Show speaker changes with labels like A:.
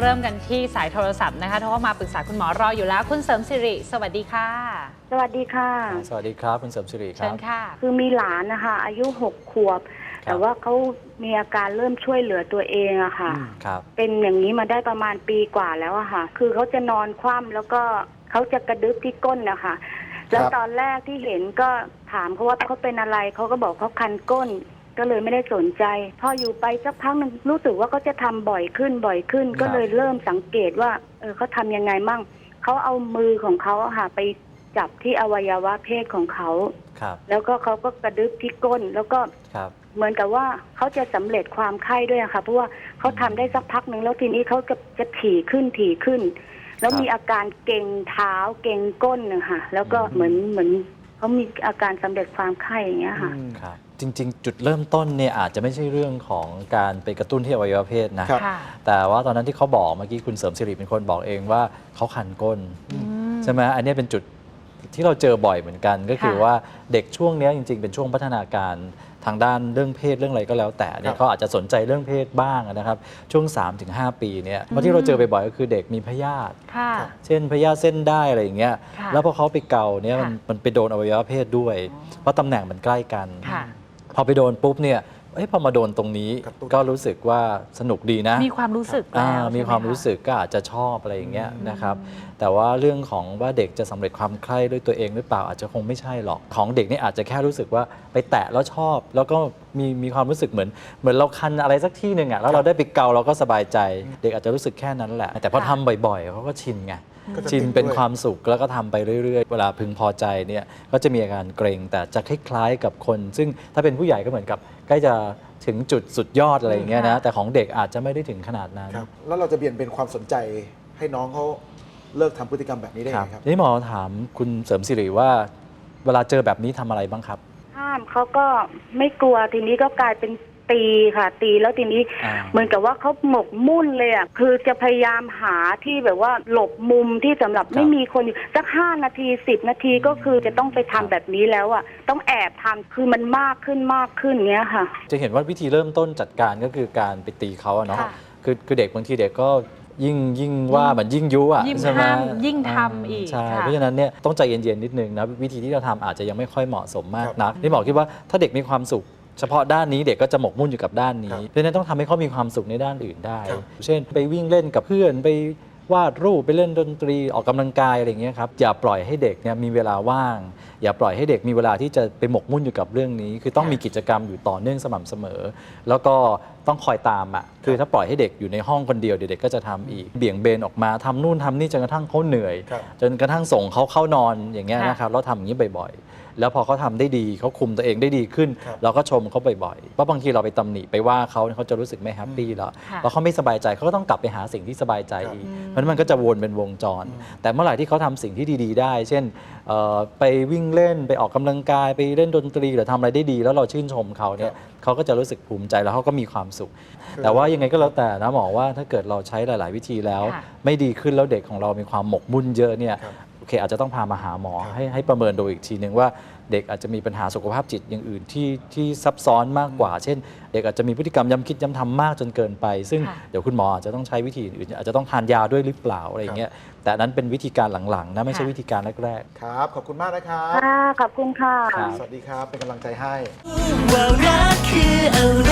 A: เริ่มกันที่สายโทรศัพท์นะคะโทรเข้ามาปรึกษาคุณหมอรออยู่แล้ว คุณเสริมสิริ สวัสดีค่ะ
B: สวัสดีค่ะ
C: สวัสดีครับ คุณเสริมสิริค
A: เชิ
C: รับ
A: ญค่ะ
B: คือมีหลานนะคะ อายุหกขวบ
C: ครับ
B: แต่ว่าเขามีอาการเริ่มช่วยเหลือตัวเองอะค่ะ
C: ครับ
B: เป็นอย่างนี้มาได้ประมาณปีกว่าแล้วอะค่ะ คือเขาจะนอนคว่ำแล้วก็เขาจะกระดึบที่ก้นนะคะ แล้วตอนแรกที่เห็นก็ถามเขาว่าเขาเป็นอะไรเขาก็บอกเขาคันก้น ก็เลยไม่ได้สนใจ พออยู่ไปสักพักหนึ่งรู้สึกว่าเขาจะทำบ่อยขึ้นบ่อยขึ้นก็เลยเริ่มสังเกตว่า เออเขาทำยังไงมั่งเขาเอามือของเขาอะค่ะไปจับที่อวัยวะเพศของเขา
C: ครับ
B: แล้วก็เขาก็กระดึบที่ก้น แล้วก็
C: ครับ
B: เหมือนกับว่าเขาจะสำเร็จความไข้ด้วยอะค่ะ เพราะว่าเขาทำได้สักพักหนึ่งแล้วทีนี้เขาจะจะถี่ขึ้นถี่ขึ้น แล้ว
C: ครับ
B: มีอาการเกร็งเท้าเกร็งก้นนะคะแล้วก็
C: อืม
B: เหมือนเหมือน เขามีอาการสำเร็จความไข้อย่างเงี้ยค่ะ
C: ครับจริง ๆ จุดเริ่มต้นเนี่ยอาจจะไม่ใช่เรื่องของการไปกระตุ้นที่อวัยวะเพศนะ
D: ครับ
A: ค่ะ
C: แต่ว่าตอนนั้นที่เขาบอกเมื่อกี้คุณเสริมสิริเป็นคนบอกเองว่าเขาคันก้น
A: อืม
C: ใช่ไหมอันนี้เป็นจุด ที่เราเจอบ่อยเหมือนกัน ก็คือ
A: ค่ะ
C: ว่าเด็กช่วงเนี้ยจริง ๆ เป็นช่วงพัฒนาการทางด้านเรื่องเพศเรื่องอะไรก็แล้วแต่เนี่
D: ครั
C: ย
D: บ
C: เขาอาจจะสนใจเรื่องเพศบ้างนะครับ ช่วง 3-5 ปีเนี่ยเพราะที่เราเจอบ่อยๆก็คือเด็กมีพยาธิ
A: ค่ะ
C: เช่นพยาธิเส้นได้อะไรอย่างเงี้ย
A: ค่ะ
C: แล้วพอเขาไปเกาเนี่ยมัน
A: ค่ะ
C: มันไปโดนอวัยวะเพศด้วย เพราะตำแหน่งมันใกล้กัน
A: ค่ะ
C: พอไปโดนปุ๊บเนี่ย เอ้ยพอมาโดนตรงนี้
D: กระตุ้น
C: ก็รู้สึกว่าสนุกดีนะ
A: มีความรู้สึก
C: อ่า
A: แล้ว
C: มี
A: ใช่ไห
C: ความะรู้สึกก็อาจจะชอบอะไรอย่างเงี้ย
D: อืม
C: นะครับ แต่ว่าเรื่องของว่าเด็กจะสำเร็จความใคร่ด้วยตัวเองหรือเปล่าอาจจะคงไม่ใช่หรอกของเด็กนี่อาจจะแค่รู้สึกว่าไปแตะแล้วชอบ แล้วก็มีมีความรู้สึกเหมือน เหมือนเราคันอะไรสักที่หนึ่งอะแล้วเราได้ไปเกาเราก็สบายใจ เด็กอาจจะรู้สึกแค่นั้นแหละ แต่พอทำบ่อยๆเขาก็ชินไง
D: ก็จะ
C: ชิน
D: ติด
C: เป็น
D: ด้วย
C: ความสุขแล้วก็ทำไปเรื่อย ๆ เวลาพึงพอใจเนี่ยก็จะมีอาการเกรงแต่จะคล้ายๆกับคน ซึ่งถ้าเป็นผู้ใหญ่ก็เหมือนกับใกล้จะถึงจุดสุดยอดอะไรอย่างเงี้ยนะ
A: ค่ะ
C: แต่ของเด็กอาจจะไม่ได้ถึงขนาดนั้น
D: ครับ แล้วเราจะเบี่ยงเป็นความสนใจให้น้องเขาเลิกทำพฤติกรรมแบบนี้ได้
C: ค
D: ยัง
C: รับ
D: ไงครับ
C: นี่หมอถามคุณเสริมสิริว่า เวลาเจอแบบนี้ทำอะไรบ้างครับ
B: ห้ามเขาก็ไม่กลัวทีนี้ก็กลายเป็น ตีค่ะ ตีแล้วทีนี้
C: อ่า
B: เหมือนกับว่าเขาหมกมุ่นเลยอะคือจะพยายามหาที่แบบว่าหลบมุมที่สำหรับ
C: ครับ
B: ไม่มีคนอยู่สักห้านาทีสิบนาทีก็คือจะต้องไปทำ
C: ครับ
B: แบบนี้แล้วอะต้องแอบทำคือมันมากขึ้นมากขึ้นเงี้ยค่ะ
C: จะเห็นว่าวิธีเริ่มต้นจัดการก็คือการไปตีเขาอะเนาะ
A: ค่ะ
C: คือคือเด็กบางทีเด็กก็ยิ่งยิ่งว่ามันยิ่งยุอะ
A: ยิ่ง
C: ใช่ไหม
A: ห้ามยิ่งทำอีก
C: ใช่
A: ค่ะ
C: เพราะฉะนั้นเนี่ยต้องใจเย็นๆนิดนึงนะวิธีที่เราทำอาจจะยังไม่ค่อยเหมาะสมมาก
D: ครับ
C: นักนี่บอกคิดว่าถ้าเด็กมีความสุข เฉพาะด้านนี้เด็กก็จะหมกมุ่นอยู่กับด้านนี้
D: ครับ
C: เพราะฉะนั้นต้องทำให้เขามีความสุขในด้านอื่นได้
D: ครับ
C: เช่น ไปวิ่งเล่นกับเพื่อนไปวาดรูปไปเล่นดนตรีออกกำลังกายอะไรอย่างเงี้ยครับอย่าปล่อยให้เด็กเนี่ยมีเวลาว่าง อย่าปล่อยให้เด็กมีเวลาที่จะไปหมกมุ่นอยู่กับเรื่องนี้ คือต้องมีกิจกรรมอยู่ต่อเนื่องสม่ำเสมอ แล้วก็ต้องคอยตามอะคือถ้าปล่อยให้เด็กอยู่ในห้องคนเดียวเดี๋ยวเด็กก็จะทำอีกเบี่ยงเบนออกมาทำนู่นทำนี่จนกระทั่งเขาเหนื่อย
D: ครับ
C: จนกระทั่งส่งเขาเข้านอนอย่างเงี้ย
A: ค่ะ
C: นะครับแล้วทำอย่างนี้บ่อยๆ แล้วพอเขาทำได้ดีเขาคุมตัวเองได้ดีขึ้น
D: ครับ
C: เราก็ชมเขาบ่อยๆเพราะบางทีเราไปตำหนิไปว่าเขาเนี่ยเขาจะรู้สึกไม่แฮปปี้แล้ว
A: ค่ะ
C: พอเขาไม่สบายใจเขาก็ต้องกลับไปหาสิ่งที่สบายใจ
D: ครับ
C: อีกเพราะฉะนั้นมันก็จะวนเป็นวงจร แต่เมื่อไหร่ที่เขาทำสิ่งที่ดี ๆ ได้ เช่นเอ่อไปวิ่งเล่นไปออกกำลังกายไปเล่นดนตรีหรือทำอะไรได้ดี แล้วเราชื่นชมเขาเนี่ยเขาก็จะรู้สึกภูมิใจแล้วเขาก็มีความสุข แต่ว่ายังไงก็แล้วแต่นะหมอว่าถ้าเกิดเราใช้หลาย ๆ วิธีแล้ว
A: ค่ะ
C: ไม่ดีขึ้นแล้วเด็กของเรามีความหมกมุ่นเยอะเนี่ย
D: ครับ
C: โอเคอาจจะต้องพามาหาหมอ
D: ครับ
C: ให้ให้ประเมินดูอีกทีหนึ่งว่าเด็กอาจจะมีปัญหาสุขภาพจิตอย่างอื่นที่ที่ซับซ้อนมากกว่า เช่น เด็กอาจจะมีพฤติกรรมย้ำคิดย้ำทำมากจนเกินไป ซึ่ง
A: ค่ะ
C: เดี๋ยวคุณหมออาจจะต้องใช้วิธีอื่นอาจจะต้องทานยาด้วยหรือเปล่าอะไรอย่างเงี้ยแต่อันนั้นเป็นวิธีการหลังๆนะไม่ใช่
A: ค่ะ
C: วิธีการแรก
D: ครับ ขอบคุณมากนะครับ
B: ค่ะ ขอบคุณค่ะ
C: ครับ
D: สวัสดีครับ เป็นกำลังใจให้
E: ว่ารักคืออะไรรัก